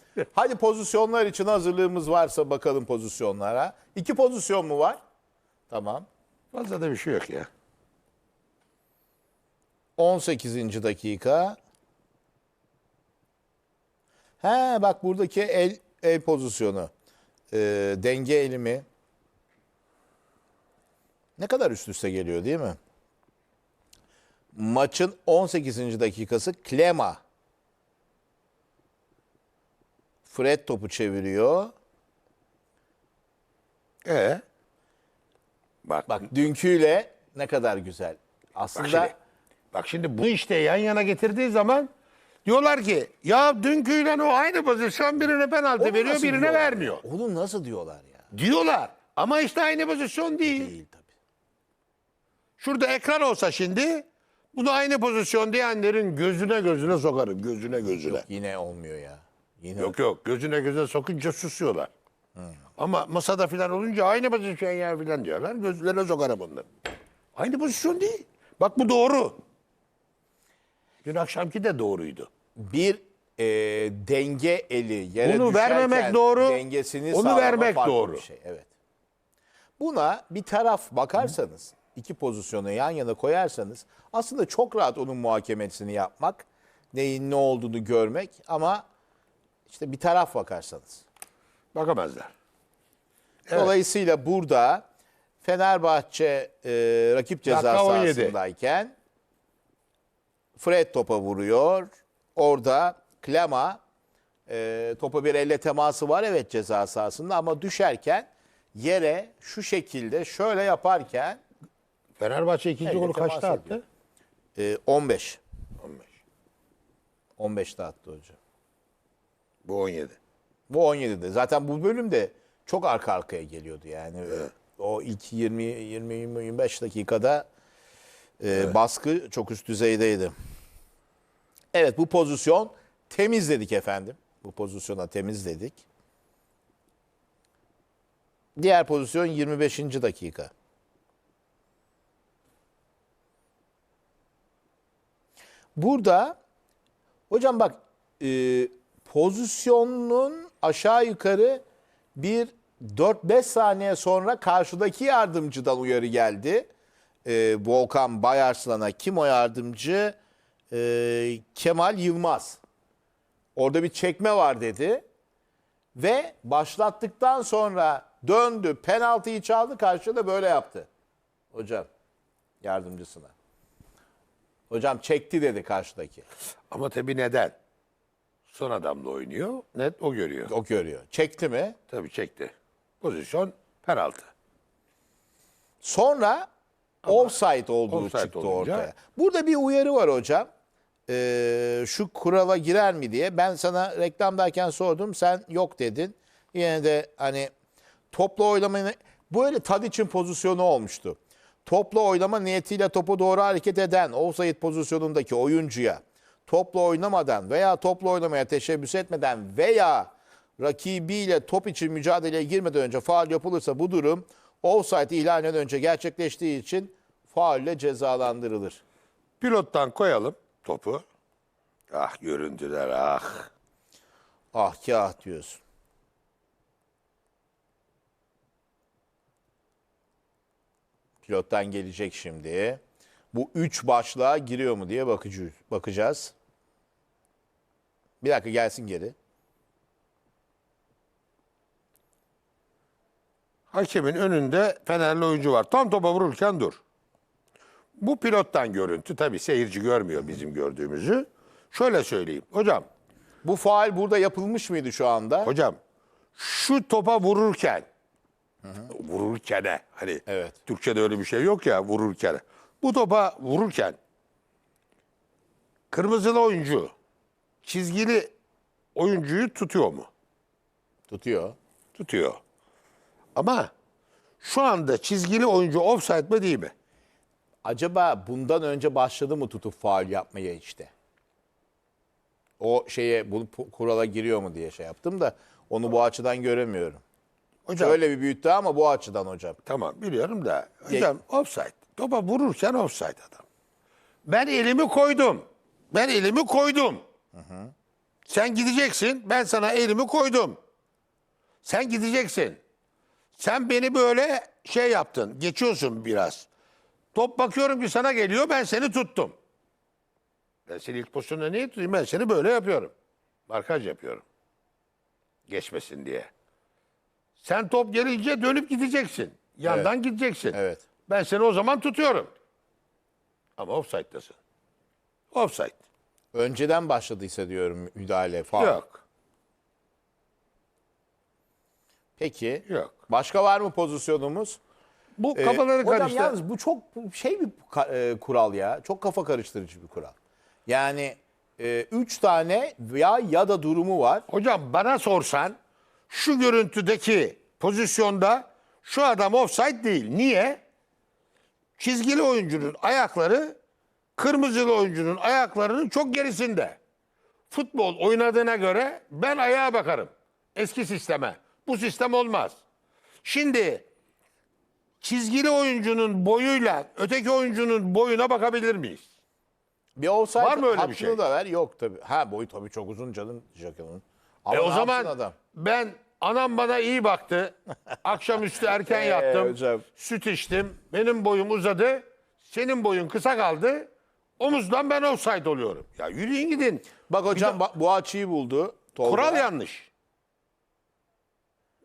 Hadi pozisyonlar için hazırlığımız varsa bakalım pozisyonlara. İki pozisyon mu var? Tamam. Fazla da bir şey yok ya. 18. dakika. He bak buradaki el el pozisyonu. Ee, denge elimi. Ne kadar üst üste geliyor değil mi? Maçın 18. dakikası Klema. Fred topu çeviriyor. E Bak, Bak dünküyle ne kadar güzel. Aslında bak şimdi, bak şimdi bu işte yan yana getirdiği zaman diyorlar ki ya dünküyle o aynı pozisyon birine penaltı Onu veriyor birine diyorlar vermiyor. Onu nasıl diyorlar ya? Diyorlar ama işte aynı pozisyon değil. Değil tabii. Şurada ekran olsa şimdi bunu aynı pozisyon diyenlerin gözüne gözüne sokarım. Gözüne gözüne. Yine olmuyor ya. Yine Yok yok gözüne gözüne sokunca susuyorlar. Ama masada filan olunca aynı pozisyon ya filan diyorlar. Gözlerine sokarım onları. Aynı pozisyon değil. Bak bu doğru. Dün akşamki de doğruydu. bir e, denge eli yere Onu düşerken vermemek doğru, dengesini onu vermek doğru. bir şey. Evet. Buna bir taraf bakarsanız, iki pozisyonu yan yana koyarsanız aslında çok rahat onun muhakemesini yapmak, neyin ne olduğunu görmek ama işte bir taraf bakarsanız. Bakamazlar. Evet. Dolayısıyla burada Fenerbahçe e, rakip ceza Dakika 17. sahasındayken Fred topa vuruyor. Orada Klama e, topa bir elle teması var evet ceza sahasında ama düşerken yere şu şekilde şöyle yaparken Fenerbahçe ikinci golü kaçta attı? e, 15. 15. 15'te attı hocam. Bu 17. Bu 17'de. Zaten bu bölümde çok arka arkaya geliyordu yani. O ilk 20 20 25 dakikada e, baskı çok üst düzeydeydi. Evet bu pozisyon temizledik efendim. Bu pozisyona temizledik. Diğer pozisyon 25. dakika. Burada hocam bak e, pozisyonun aşağı yukarı bir 4-5 saniye sonra karşıdaki yardımcıdan uyarı geldi. E, Volkan Bayarslan'a kim o yardımcı? E, Kemal Yılmaz. Orada bir çekme var dedi. Ve başlattıktan sonra döndü, penaltıyı çaldı, karşıda böyle yaptı. Hocam, yardımcısına. Hocam çekti dedi karşıdaki. Ama tabii neden? Son adamla oynuyor. Net o görüyor. O görüyor. Çekti mi? Tabii çekti. Pozisyon penaltı. Sonra offside olduğu offside çıktı olunca- ortaya. Burada bir uyarı var hocam. Ee, şu kurala girer mi diye. Ben sana reklamdayken sordum. Sen yok dedin. Yine de hani topla oylamayı böyle Tadic'in pozisyonu olmuştu. Topla oynama niyetiyle topu doğru hareket eden offside pozisyonundaki oyuncuya topla oynamadan veya topla oynamaya teşebbüs etmeden veya rakibiyle top için mücadeleye girmeden önce faal yapılırsa bu durum offside ihlalinden önce gerçekleştiği için faulle cezalandırılır. Pilottan koyalım topu. Ah görüntüler ah. Ah ki ah diyorsun. Pilottan gelecek şimdi. Bu üç başlığa giriyor mu diye bakıcı, bakacağız. Bir dakika gelsin geri. Hakemin önünde Fenerli oyuncu var. Tam topa vururken dur. Bu pilottan görüntü. Tabii seyirci görmüyor bizim gördüğümüzü. Şöyle söyleyeyim. Hocam, Bu faal burada yapılmış mıydı şu anda? hocam şu topa vururken vururkene hani Evet. Türkçe'de öyle bir şey yok ya vururken. Bu topa vururken kırmızılı oyuncu çizgili oyuncuyu tutuyor mu? Tutuyor. Tutuyor. Ama şu anda çizgili oyuncu offside mi değil mi? Acaba bundan önce başladı mı tutup faul yapmaya işte? O şeye bu kurala giriyor mu diye şey yaptım da onu bu açıdan göremiyorum. Hocam Öyle bir büyüttü ama bu açıdan hocam. tamam biliyorum da hocam offside. Topa vururken offside adam. Ben elimi koydum. Ben elimi koydum. Sen gideceksin. Ben sana elimi koydum. Sen gideceksin. Sen beni böyle şey yaptın. Geçiyorsun biraz. Top bakıyorum ki sana geliyor. Ben seni tuttum. Ben seni ilk pozisyonda niye tutayım? Ben seni böyle yapıyorum. Markaj yapıyorum. Geçmesin diye. Sen top gelince dönüp gideceksin. Yandan gideceksin. Evet. Ben seni o zaman tutuyorum. Ama offside'dasın. Offside. Önceden başladıysa diyorum müdahale falan. Yok. Peki. Yok. Başka var mı pozisyonumuz? Bu Ee, kafaları hocam karıştı. yalnız bu çok şey bir ka- e, kural ya. Çok kafa karıştırıcı bir kural. Yani e, üç tane ya ya da durumu var. Hocam bana sorsan şu görüntüdeki pozisyonda şu adam offside değil. Niye? Çizgili oyuncunun ayakları kırmızılı oyuncunun ayaklarının çok gerisinde. Futbol oynadığına göre ben ayağa bakarım. Eski sisteme. Bu sistem olmaz. Şimdi çizgili oyuncunun boyuyla öteki oyuncunun boyuna bakabilir miyiz? Bir offside Var mı öyle bir şey? da ver. Yok tabii. Ha boyu tabii çok uzun canım Jack'ın. E o zaman adam? ben anam bana iyi baktı. Akşamüstü erken Ee, yattım. hocam. Süt içtim. Benim boyum uzadı. Senin boyun kısa kaldı. Omuzdan ben offside oluyorum. Ya yürüyün gidin. Bak hocam bak, bu açıyı buldu. Tolga. Kural yanlış.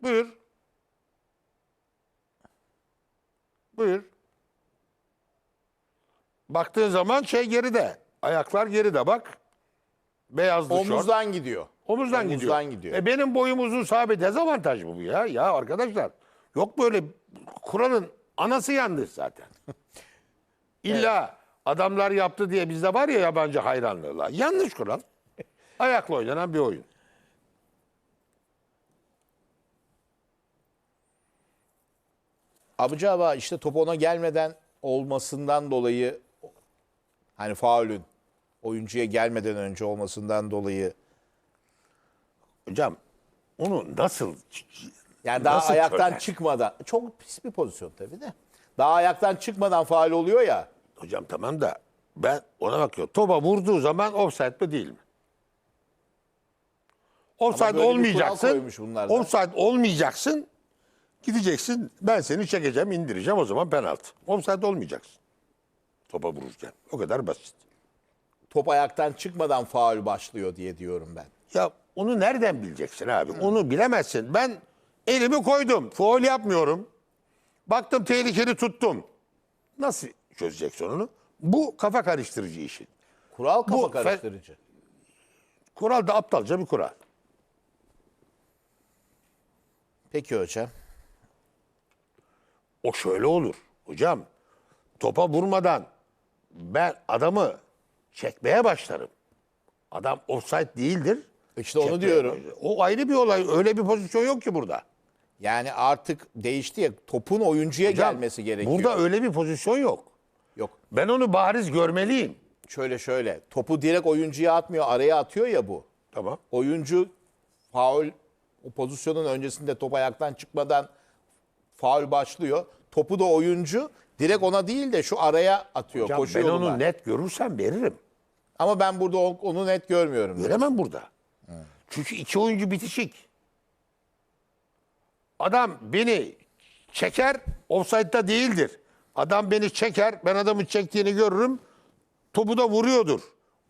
Buyur. Buyur. Baktığın zaman şey geride. Ayaklar geride bak. Beyazlı şort. Omuzdan gidiyor. Omuzdan, gidiyor. Omuzdan gidiyor. E benim boyum uzun sahibi dezavantaj mı bu ya? Ya arkadaşlar yok böyle kuralın anası yandı zaten. İlla adamlar yaptı diye bizde var ya yabancı hayranlığı. Yanlış kural. Ayakla oynanan bir oyun. Abuca ama işte top ona gelmeden olmasından dolayı hani faulün oyuncuya gelmeden önce olmasından dolayı Hocam onu nasıl yani daha Nasıl ayaktan çıkmadan çok pis bir pozisyon tabii de. Daha ayaktan çıkmadan faul oluyor ya. Hocam tamam da ben ona bakıyorum. Topa vurduğu zaman offside mi değil mi? Offside olmayacaksın. Offside olmayacaksın. Gideceksin. Ben seni çekeceğim, indireceğim. O zaman penaltı. Offside olmayacaksın. Topa vururken. O kadar basit. Top ayaktan çıkmadan faul başlıyor diye diyorum ben. Ya onu nereden bileceksin abi? Onu bilemezsin. Ben elimi koydum. Foul yapmıyorum. Baktım tehlikeli tuttum. Nasıl çözeceksin onu? Bu kafa karıştırıcı işin. Kural kafa Bu karıştırıcı. Kural da aptalca bir kural. Peki hocam. O şöyle olur. Hocam topa vurmadan ben adamı çekmeye başlarım. Adam offside değildir. İşte onu Çekmeye diyorum. başlarım. O ayrı bir olay. Öyle bir pozisyon yok ki burada. Yani artık değişti ya topun oyuncuya Hocam, gelmesi gerekiyor. Burada öyle bir pozisyon yok. Yok. Ben onu bariz görmeliyim. Şöyle şöyle. Topu direkt oyuncuya atmıyor, araya atıyor ya bu. Tamam. Oyuncu faul o pozisyonun öncesinde top ayaktan çıkmadan faul başlıyor. Topu da oyuncu direkt ona değil de şu araya atıyor. Hocam, koşu ben yoluna. onu net görürsem veririm. Ama ben burada o- onu net görmüyorum. Göremem burada. Çünkü iki oyuncu bitişik. Adam beni çeker, offside'da değildir. Adam beni çeker, ben adamın çektiğini görürüm. Topu da vuruyordur.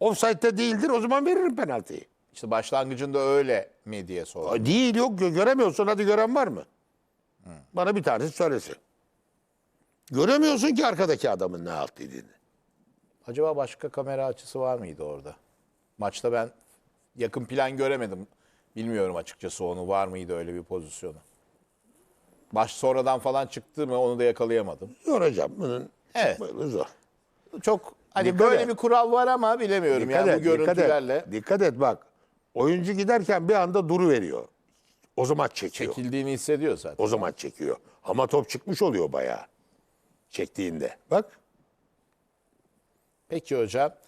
Offside'da değildir, o zaman veririm penaltıyı. İşte başlangıcında öyle mi diye sordum. Değil yok, gö- göremiyorsun. Hadi gören var mı? Bana bir tanesi söylesin. Göremiyorsun ki arkadaki adamın ne halt dediğini. Acaba başka kamera açısı var mıydı orada? Maçta ben yakın plan göremedim. Bilmiyorum açıkçası onu var mıydı öyle bir pozisyonu. Baş sonradan falan çıktı mı onu da yakalayamadım. Zor hocam bunun Evet. çıkması zor. Çok hani Dikkat böyle et. bir kural var ama bilemiyorum Dikkat yani et, bu dikkat görüntülerle. et. Dikkat et bak. Oyuncu giderken bir anda duru veriyor. O zaman çekiyor. Çekildiğini hissediyor zaten. O zaman çekiyor. Ama top çıkmış oluyor bayağı. Çektiğinde. Bak. Peki hocam.